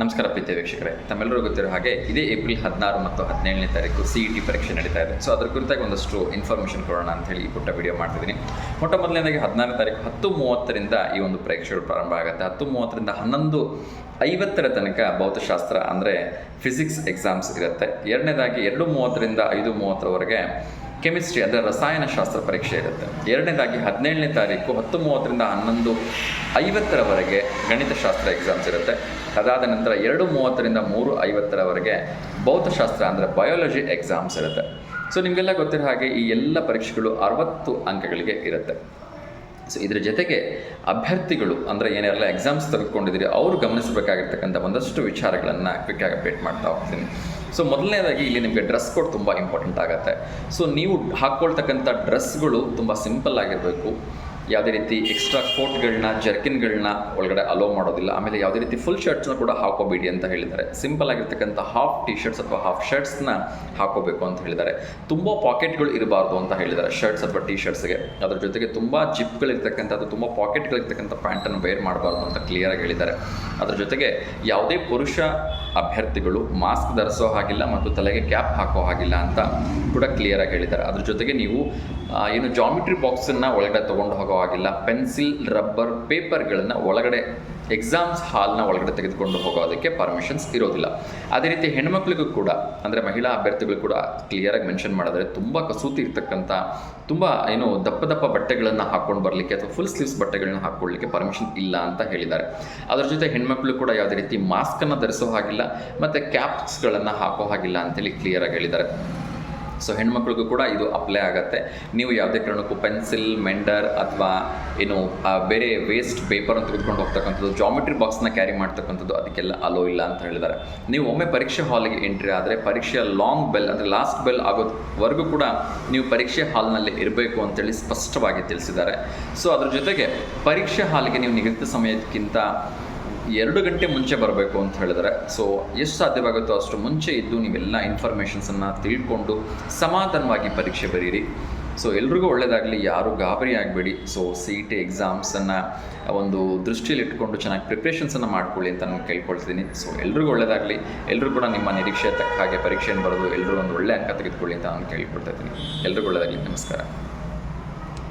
ನಮಸ್ಕಾರ ಪ್ರೀತಿಯ ವೀಕ್ಷಕರೇ. ತಮ್ಮೆಲ್ಲರೂ ಗೊತ್ತಿರೋ ಹಾಗೆ ಇದೇ ಏಪ್ರಿಲ್ ಹದಿನಾರು ಮತ್ತು ಹದಿನೇಳನೇ ತಾರೀಕು ಸಿ ಇ ಟಿ ಪರೀಕ್ಷೆ ನಡೀತಾ ಇದೆ. ಸೊ ಅದ್ರ ಕುರಿತಾಗಿ ಒಂದಷ್ಟು ಇನ್ಫಾರ್ಮೇಷನ್ ಕೊಡೋಣ ಅಂತ ಹೇಳಿ ಈ ಪುಟ್ಟ ವಿಡಿಯೋ ಮಾಡ್ತಿದ್ದೀನಿ. ಮೊಟ್ಟ ಮೊದಲನೇದಾಗಿ ಹದಿನಾರನೇ ತಾರೀಕು ಹತ್ತು ಮೂವತ್ತರಿಂದ ಈ ಒಂದು ಪರೀಕ್ಷೆಗಳು ಪ್ರಾರಂಭ ಆಗುತ್ತೆ. ಹತ್ತು ಮೂವತ್ತರಿಂದ ಹನ್ನೊಂದು ಐವತ್ತರ ತನಕ ಭೌತಶಾಸ್ತ್ರ ಅಂದರೆ ಫಿಸಿಕ್ಸ್ ಎಕ್ಸಾಮ್ಸ್ ಇರುತ್ತೆ. ಎರಡನೇದಾಗಿ ಎರಡು ಮೂವತ್ತರಿಂದ ಐದು ಮೂವತ್ತರವರೆಗೆ ಕೆಮಿಸ್ಟ್ರಿ ಅಂದರೆ ರಸಾಯನಶಾಸ್ತ್ರ ಪರೀಕ್ಷೆ ಇರುತ್ತೆ. ಎರಡನೇದಾಗಿ ಹದಿನೇಳನೇ ತಾರೀಕು ಹತ್ತು ಮೂವತ್ತರಿಂದ ಹನ್ನೊಂದು ಐವತ್ತರವರೆಗೆ ಗಣಿತಶಾಸ್ತ್ರ ಎಕ್ಸಾಮ್ಸ್ ಇರುತ್ತೆ. ಅದಾದ ನಂತರ ಎರಡು ಮೂವತ್ತರಿಂದ ಮೂರು ಐವತ್ತರವರೆಗೆ ಭೌತಶಾಸ್ತ್ರ ಅಂದರೆ ಬಯಾಲಜಿ ಎಕ್ಸಾಮ್ಸ್ ಇರುತ್ತೆ. ಸೊ ನಿಮಗೆಲ್ಲ ಗೊತ್ತಿರೋ ಹಾಗೆ ಈ ಎಲ್ಲ ಪರೀಕ್ಷೆಗಳು ಅರವತ್ತು ಅಂಕಗಳಿಗೆ ಇರುತ್ತೆ. ಸೊ ಇದರ ಜೊತೆಗೆ ಅಭ್ಯರ್ಥಿಗಳು ಅಂದರೆ ಏನೆಲ್ಲ ಎಕ್ಸಾಮ್ಸ್ ತೆಗೆದುಕೊಂಡಿದ್ದೀರಿ, ಅವರು ಗಮನಿಸಬೇಕಾಗಿರ್ತಕ್ಕಂಥ ಒಂದಷ್ಟು ವಿಚಾರಗಳನ್ನು ಕ್ವಿಕ್ಕಾಗಿ ಅಪ್ಡೇಟ್ ಮಾಡ್ತಾ ಹೋಗ್ತೀನಿ. ಸೊ ಮೊದಲನೇದಾಗಿ ಇಲ್ಲಿ ನಿಮಗೆ ಡ್ರೆಸ್ ಕೋಡ್ ತುಂಬ ಇಂಪಾರ್ಟೆಂಟ್ ಆಗುತ್ತೆ. ಸೊ ನೀವು ಹಾಕ್ಕೊಳ್ತಕ್ಕಂಥ ಡ್ರೆಸ್ಗಳು ತುಂಬ ಸಿಂಪಲ್ ಆಗಿರಬೇಕು. ಯಾವುದೇ ರೀತಿ ಎಕ್ಸ್ಟ್ರಾ ಕೋಟ್ಗಳನ್ನ ಜರ್ಕಿನ್ಗಳನ್ನ ಒಳಗಡೆ ಅಲೋ ಮಾಡೋದಿಲ್ಲ. ಆಮೇಲೆ ಯಾವುದೇ ರೀತಿ ಫುಲ್ ಶರ್ಟ್ಸ್ನ ಕೂಡ ಹಾಕೋಬೇಡಿ ಅಂತ ಹೇಳಿದ್ದಾರೆ. ಸಿಂಪಲ್ ಆಗಿರ್ತಕ್ಕಂಥ ಹಾಫ್ ಟಿ ಶರ್ಟ್ಸ್ ಅಥವಾ ಹಾಫ್ ಶರ್ಟ್ಸ್ನ ಹಾಕೋಬೇಕು ಅಂತ ಹೇಳಿದ್ದಾರೆ. ತುಂಬ ಪಾಕೆಟ್ಗಳು ಇರಬಾರ್ದು ಅಂತ ಹೇಳಿದ್ದಾರೆ ಶರ್ಟ್ಸ್ ಅಥವಾ ಟಿ ಶರ್ಟ್ಸ್ಗೆ ಅದ್ರ ಜೊತೆಗೆ ತುಂಬ ಜಿಪ್ಗಳಿರ್ತಕ್ಕಂಥದ್ದು ತುಂಬ ಪಾಕೆಟ್ಗಳಿರ್ತಕ್ಕಂಥ ಪ್ಯಾಂಟನ್ನು ವೇರ್ ಮಾಡಬಾರ್ದು ಅಂತ ಕ್ಲಿಯರಾಗಿ ಹೇಳಿದ್ದಾರೆ. ಅದ್ರ ಜೊತೆಗೆ ಯಾವುದೇ ಪುರುಷ ಅಭ್ಯರ್ಥಿಗಳು ಮಾಸ್ಕ್ ಧರಿಸೋ ಹಾಗಿಲ್ಲ ಮತ್ತು ತಲೆಗೆ ಕ್ಯಾಪ್ ಹಾಕೋ ಹಾಗಿಲ್ಲ ಅಂತ ಕೂಡ ಕ್ಲಿಯರಾಗಿ ಹೇಳಿದ್ದಾರೆ. ಅದ್ರ ಜೊತೆಗೆ ನೀವು ಏನು ಜಾಮಿಟ್ರಿ ಬಾಕ್ಸನ್ನು ಒಳಗಡೆ ತೊಗೊಂಡು ಹೋಗೋ ಹಾಗಿಲ್ಲ. ಪೆನ್ಸಿಲ್ ರಬ್ಬರ್ ಪೇಪರ್ಗಳನ್ನು ಒಳಗಡೆ ಎಕ್ಸಾಮ್ಸ್ ಹಾಲ್ನ ಒಳಗಡೆ ತೆಗೆದುಕೊಂಡು ಹೋಗೋದಕ್ಕೆ ಪರ್ಮಿಷನ್ಸ್ ಇರೋದಿಲ್ಲ. ಅದೇ ರೀತಿ ಹೆಣ್ಮಕ್ಳಿಗೂ ಕೂಡ, ಅಂದರೆ ಮಹಿಳಾ ಅಭ್ಯರ್ಥಿಗಳು ಕೂಡ ಕ್ಲಿಯರಾಗಿ ಮೆನ್ಷನ್ ಮಾಡಿದ್ರೆ ತುಂಬ ಕಸೂತಿ ಇರ್ತಕ್ಕಂಥ, ತುಂಬ ಏನು ದಪ್ಪ ದಪ್ಪ ಬಟ್ಟೆಗಳನ್ನು ಹಾಕ್ಕೊಂಡು ಬರಲಿಕ್ಕೆ ಅಥವಾ ಫುಲ್ ಸ್ಲೀವ್ಸ್ ಬಟ್ಟೆಗಳನ್ನ ಹಾಕ್ಕೊಳ್ಳಿಕ್ಕೆ ಪರ್ಮಿಷನ್ ಇಲ್ಲ ಅಂತ ಹೇಳಿದ್ದಾರೆ. ಅದರ ಜೊತೆ ಹೆಣ್ಮಕ್ಳು ಕೂಡ ಯಾವುದೇ ರೀತಿ ಮಾಸ್ಕನ್ನು ಧರಿಸೋ ಹಾಗಿಲ್ಲ, ಮತ್ತು ಕ್ಯಾಪ್ಸ್ಗಳನ್ನು ಹಾಕೋ ಹಾಗಿಲ್ಲ ಅಂತೇಳಿ ಕ್ಲಿಯರಾಗಿ ಹೇಳಿದ್ದಾರೆ. ಸೊ ಹೆಣ್ಮಕ್ಳಿಗೂ ಕೂಡ ಇದು ಅಪ್ಲೈ ಆಗುತ್ತೆ. ನೀವು ಯಾವುದೇ ಕಾರಣಕ್ಕೂ ಪೆನ್ಸಿಲ್ ಮೆಂಡರ್ ಅಥವಾ, ಏನು ಬೇರೆ ವೇಸ್ಟ್ ಪೇಪರನ್ನು ತೆಗೆದುಕೊಂಡು ಹೋಗ್ತಕ್ಕಂಥದ್ದು ಜಾಮೆಟ್ರಿ ಬಾಕ್ಸ್ನ ಕ್ಯಾರಿ ಮಾಡ್ತಕ್ಕಂಥದ್ದು ಅದಕ್ಕೆಲ್ಲ ಅಲೋ ಇಲ್ಲ ಅಂತ ಹೇಳಿದ್ದಾರೆ. ನೀವು ಒಮ್ಮೆ ಪರೀಕ್ಷೆ ಹಾಲಿಗೆ ಎಂಟ್ರಿ ಆದರೆ ಪರೀಕ್ಷೆಯ ಲಾಂಗ್ ಬೆಲ್ ಅಂದರೆ ಲಾಸ್ಟ್ ಬೆಲ್ ಆಗೋವರೆಗೂ ಕೂಡ ನೀವು ಪರೀಕ್ಷೆ ಹಾಲ್ನಲ್ಲಿ ಇರಬೇಕು ಅಂತೇಳಿ ಸ್ಪಷ್ಟವಾಗಿ ತಿಳಿಸಿದ್ದಾರೆ. ಸೊ ಅದ್ರ ಜೊತೆಗೆ ಪರೀಕ್ಷೆ ಹಾಲಿಗೆ ನೀವು ನಿಗದಿತ ಸಮಯಕ್ಕಿಂತ ಎರಡು ಗಂಟೆ ಮುಂಚೆ ಬರಬೇಕು ಅಂತ ಹೇಳಿದರೆ ಸೊ ಎಷ್ಟು ಸಾಧ್ಯವಾಗುತ್ತೋ ಅಷ್ಟು ಮುಂಚೆ ಇದ್ದು ನೀವೆಲ್ಲ ಇನ್ಫಾರ್ಮೇಷನ್ಸನ್ನು ತಿಳ್ಕೊಂಡು ಸಮಾಧಾನವಾಗಿ ಪರೀಕ್ಷೆ ಬರೀರಿ. ಸೊ ಎಲ್ರಿಗೂ ಒಳ್ಳೆಯದಾಗಲಿ ಯಾರು ಗಾಬರಿ ಆಗಬೇಡಿ. ಸೊ ಸಿ ಇ ಟಿ ಎಕ್ಸಾಮ್ಸನ್ನು ಒಂದು ದೃಷ್ಟಿಯಲ್ಲಿ ಇಟ್ಕೊಂಡು ಚೆನ್ನಾಗಿ ಪ್ರಿಪ್ರೇಷನ್ಸನ್ನು ಮಾಡ್ಕೊಳ್ಳಿ ಅಂತ ನಾನು ಕೇಳ್ಕೊಳ್ತೀನಿ ಸೊ ಎಲ್ರಿಗೂ ಒಳ್ಳೆಯದಾಗಲಿ ಎಲ್ಲರೂ ಕೂಡ ನಿಮ್ಮ ನಿರೀಕ್ಷೆ ತಕ್ಕ ಹಾಗೆ ಪರೀಕ್ಷೆಯನ್ನು ಬರೆದು ಎಲ್ಲರೂ ಒಂದು ಒಳ್ಳೆ ಅಂಕ ತೆಗೆದುಕೊಳ್ಳಿ ಅಂತ ನಾನು ಕೇಳ್ಕೊಳ್ತಾ ಇದ್ದೀನಿ. ಎಲ್ರಿಗೂ ಒಳ್ಳೆಯದಾಗಲಿ ನಮಸ್ಕಾರ.